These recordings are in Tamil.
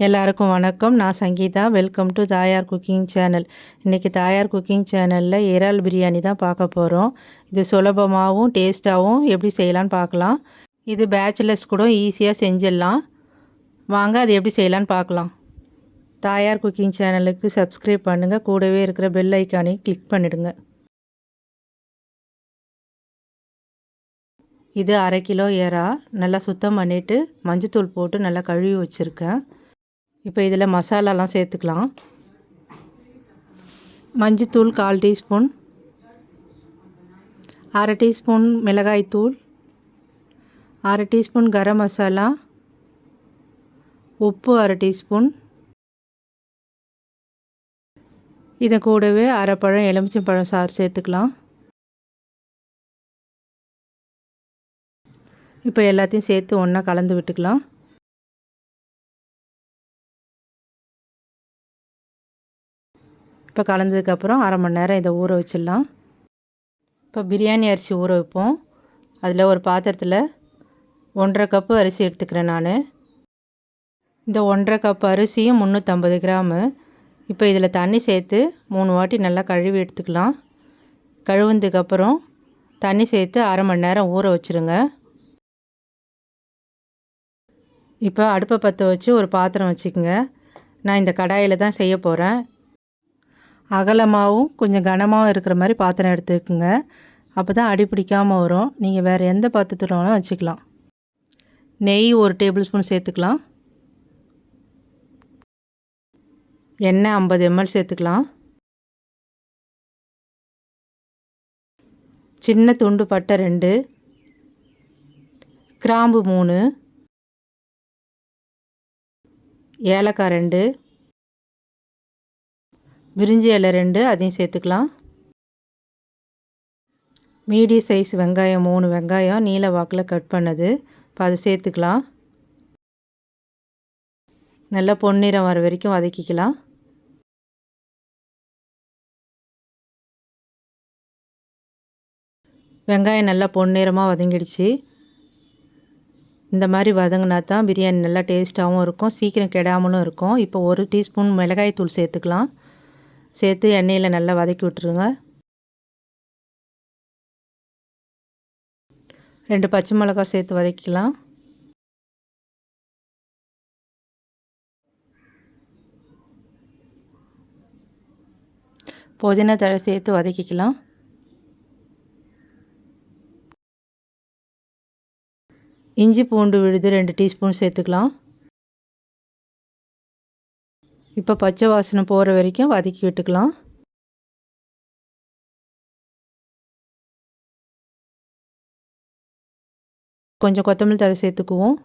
எல்லாருக்கும் வணக்கம். நான் Sangeetha. Welcome to Thayar cooking channel. இன்றைக்கி தாயார் குக்கிங் சேனலில் இறால் பிரியாணி தான் பார்க்க போகிறோம் இது சுலபமாகவும் டேஸ்ட்டாகவும் எப்படி செய்யலான்னு பார்க்கலாம். இது பேச்சுலர்ஸ் கூட ஈஸியாக செஞ்சிடலாம். வாங்க அது எப்படி செய்யலான்னு பார்க்கலாம். தாயார் குக்கிங் சேனலுக்கு சப்ஸ்கிரைப் பண்ணுங்கள் கூடவே இருக்கிற பெல் ஐக்கானையும் கிளிக் பண்ணிவிடுங்க இது அரை கிலோ ஏறா நல்லா சுத்தம் பண்ணிவிட்டு மஞ்சத்தூள் போட்டு நல்லா கழுவி வச்சுருக்கேன். இப்போ இதில் மசாலாலாம் சேர்த்துக்கலாம். மஞ்சத்தூள் கால் டீஸ்பூன். அரை டீஸ்பூன் மிளகாய்த்தூள் அரை டீஸ்பூன் கரம் மசாலா. உப்பு அரை டீஸ்பூன். இதை கூடவே அரை பழம் எலுமிச்சம்பழம் சாறு சேர்த்துக்கலாம். இப்போ எல்லாத்தையும் சேர்த்து ஒன்றா கலந்து விட்டுக்கலாம். இப்போ கலந்ததுக்கப்புறம் அரை மணி நேரம் இதை ஊற வச்சிடலாம். இப்போ பிரியாணி அரிசி ஊற வைப்போம். அதில் ஒரு பாத்திரத்தில் ஒன்றரை கப்பு அரிசி எடுத்துக்கிறேன் நான். இந்த ஒன்றரை கப்பு அரிசியும் முந்நூற்றம்பது கிராமு. இப்போ இதில் தண்ணி சேர்த்து மூணு வாட்டி நல்லா கழுவி எடுத்துக்கலாம். கழுவுனதுக்கப்புறம் தண்ணி சேர்த்து அரை மணி நேரம் ஊற வச்சுருங்க. இப்போ அடுப்பை பற்ற வச்சு ஒரு பாத்திரம் வச்சுக்கோங்க. நான் இந்த கடாயில் தான் செய்ய போகிறேன். அகலமாகவும் கொஞ்சம் கனமாகவும் இருக்கிற மாதிரி பாத்திரம் எடுத்துக்கோங்க. அப்போ தான் அடி பிடிக்காமல் வரும். நீங்கள் வேறு எந்த பாத்திரத்தில் வேணாலும் வச்சுக்கலாம். நெய் ஒரு டேபிள் ஸ்பூன் சேர்த்துக்கலாம். எண்ணெய் ஐம்பது எம்எல் சேர்த்துக்கலாம். சின்ன துண்டு பட்டை ரெண்டு. கிராம்பு மூணு. ஏலக்காய் ரெண்டு. விரிஞ்சி இலை ரெண்டு அதையும் சேர்த்துக்கலாம். மீடிய சைஸ் வெங்காயம் மூணு வெங்காயம் நீல வாக்கில் கட் பண்ணது. இப்போ அதை சேர்த்துக்கலாம். நல்லா பொன்னிறம் வர வரைக்கும் வதக்கிக்கலாம். வெங்காயம் நல்லா பொன்னிறமாக வதங்கிடுச்சு. இந்த மாதிரி வதங்கினா தான் பிரியாணி நல்லா டேஸ்ட்டாகவும் இருக்கும் சீக்கிரம் கெடாமலும் இருக்கும். இப்போ ஒரு டீஸ்பூன் மிளகாய் தூள் சேர்த்துக்கலாம். சேர்த்து எண்ணெயில் நல்லா வதக்கி விட்டுருங்க. ரெண்டு பச்சை மிளகா சேர்த்து வதக்கிக்கலாம். புதினா தழை சேர்த்து வதக்கிக்கலாம். இஞ்சி பூண்டு விழுது ரெண்டு டீஸ்பூன் சேர்த்துக்கலாம். இப்போ பச்சை வாசனை போகிற வரைக்கும் வதக்கி விட்டுக்கலாம். கொஞ்சம் கொத்தமல்லி தழை சேர்த்துக்குவோம்.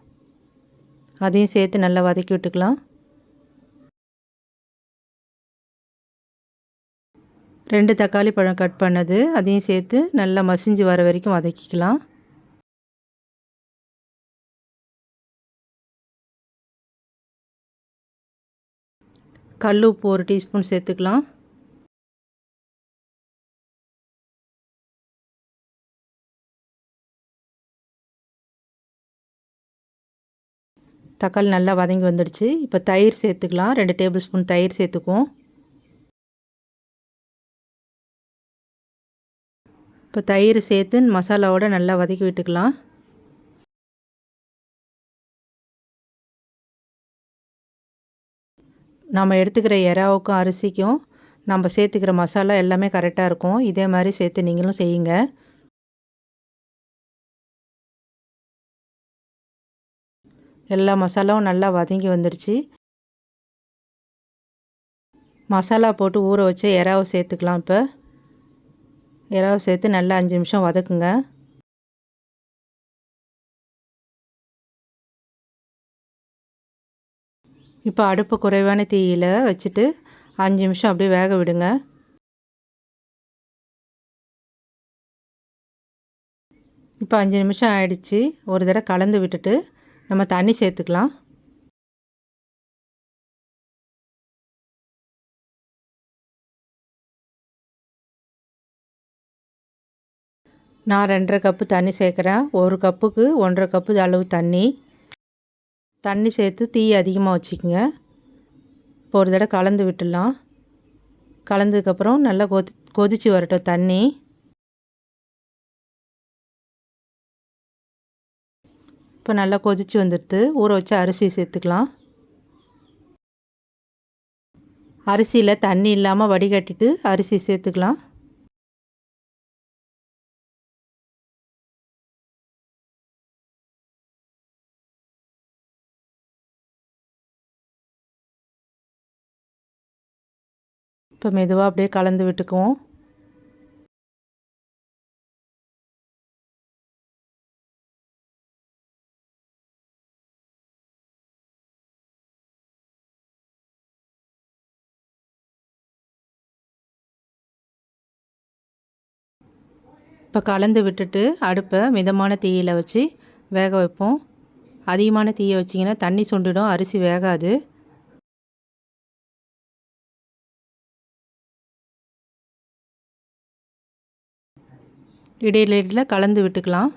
அதையும் சேர்த்து நல்லா வதக்கி விட்டுக்கலாம். ரெண்டு தக்காளி பழம் கட் பண்ணது அதையும் சேர்த்து நல்லா மசிஞ்சு வர வரைக்கும் வதக்கிக்கலாம். கல் உப்பு ஒரு டீஸ்பூன் சேர்த்துக்கலாம். தக்காளி நல்லா வதங்கி வந்துடுச்சு. இப்போ தயிர் சேர்த்துக்கலாம். ரெண்டு டேபிள் ஸ்பூன் தயிர் சேர்த்துக்குவோம். இப்போ தயிர் சேர்த்து மசாலாவோடு நல்லா வதக்கி விட்டுக்கலாம். நம்ம எடுத்துக்கிற எறாவுக்கும் அரிசிக்கும் நம்ம சேர்த்துக்கிற மசாலா எல்லாமே கரெக்டாக இருக்கும். இதே மாதிரி சேர்த்து நீங்களும் செய்யுங்க. எல்லா மசாலாவும் நல்லா வதங்கி வந்துடுச்சு மசாலா போட்டு ஊற வச்சு இறாவை சேர்த்துக்கலாம் இப்போ. இறாவை சேர்த்து நல்லா அஞ்சு நிமிஷம் வதக்குங்க. இப்போ அடுப்பு குறைவான தீயில் வச்சுட்டு அஞ்சு நிமிஷம் அப்படியே வேக விடுங்க. இப்போ அஞ்சு நிமிஷம் ஆயிடுச்சு. ஒரு தடவை கலந்து விட்டுட்டு நம்ம தண்ணி சேர்த்துக்கலாம். நான் ரெண்டரை கப்பு தண்ணி சேர்க்குறேன். ஒரு கப்புக்கு ஒன்றரை கப்பு அளவு தண்ணி. தண்ணி சேர்த்து தீ அதிகமாக வச்சுக்கோங்க. இப்போ ஒரு தடவை கலந்து விட்டுடலாம். கலந்ததுக்கப்புறம் நல்லா கொதி கொதித்து வரட்டும் தண்ணி. இப்போ நல்லா கொதித்து வந்துடுது. ஊற வச்சு அரிசி சேர்த்துக்கலாம். அரிசியில் தண்ணி இல்லாமல் வடிகட்டிட்டு அரிசி சேர்த்துக்கலாம். இப்போ மெதுவாக அப்படியே கலந்து விட்டுக்குவோம். இப்போ கலந்து விட்டுட்டு அடுப்பை மிதமான தீயில் வச்சு வேக வைப்போம். அதிகமான தீயை வச்சிங்கன்னா தண்ணி சுண்டிடும் அரிசி வேகாது. இடையில கலந்து விட்டுக்கலாம்.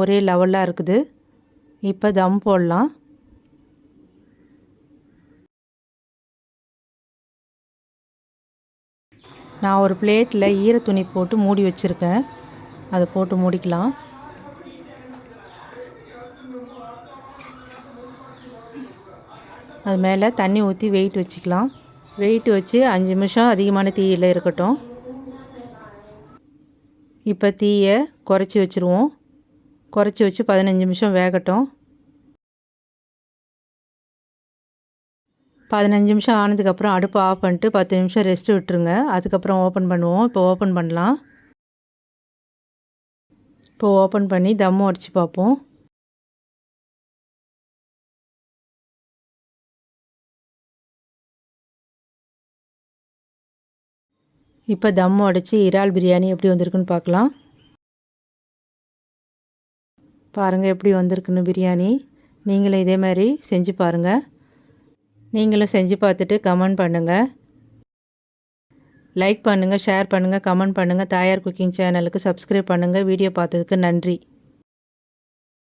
ஒரே லெவலாக இருக்குது. இப்போ தம் போடலாம். நான் ஒரு பிளேட்டில் ஈர துணி போட்டு மூடி வச்சுருக்கேன். அதை போட்டு மூடிக்கலாம். அது மேலே தண்ணி ஊற்றி வெயிட் வச்சுக்கலாம். வெயிட் வச்சு அஞ்சு நிமிஷம் அதிகமான தீயில் இருக்கட்டும். இப்போ தீயை குறைச்சி வச்சுருவோம். குறைச்சி வச்சு பதினஞ்சு நிமிஷம் வேகட்டும். பதினஞ்சு நிமிஷம் ஆனதுக்கப்புறம் அடுப்பு ஆஃப் பண்ணிட்டு பத்து நிமிஷம் ரெஸ்ட் விட்டுருங்க. அதுக்கப்புறம் ஓப்பன் பண்ணுவோம். இப்போ ஓப்பன் பண்ணலாம். இப்போ ஓப்பன் பண்ணி தம்மு அடித்து பார்ப்போம். இப்போ தம்மு அடித்து இறால் பிரியாணி எப்படி வந்திருக்குன்னு பார்க்கலாம். பாருங்கள் எப்படி வந்திருக்குன்னு பிரியாணி. நீங்களும் இதே மாதிரி செஞ்சு பாருங்கள் நீங்களும் செஞ்சு பார்த்துட்டு கமெண்ட் பண்ணுங்கள் லைக் பண்ணுங்கள் ஷேர் பண்ணுங்கள் கமெண்ட் பண்ணுங்கள் தாயார் குக்கிங் சேனலுக்கு சப்ஸ்கிரைப் பண்ணுங்கள் வீடியோ பார்த்ததுக்கு நன்றி.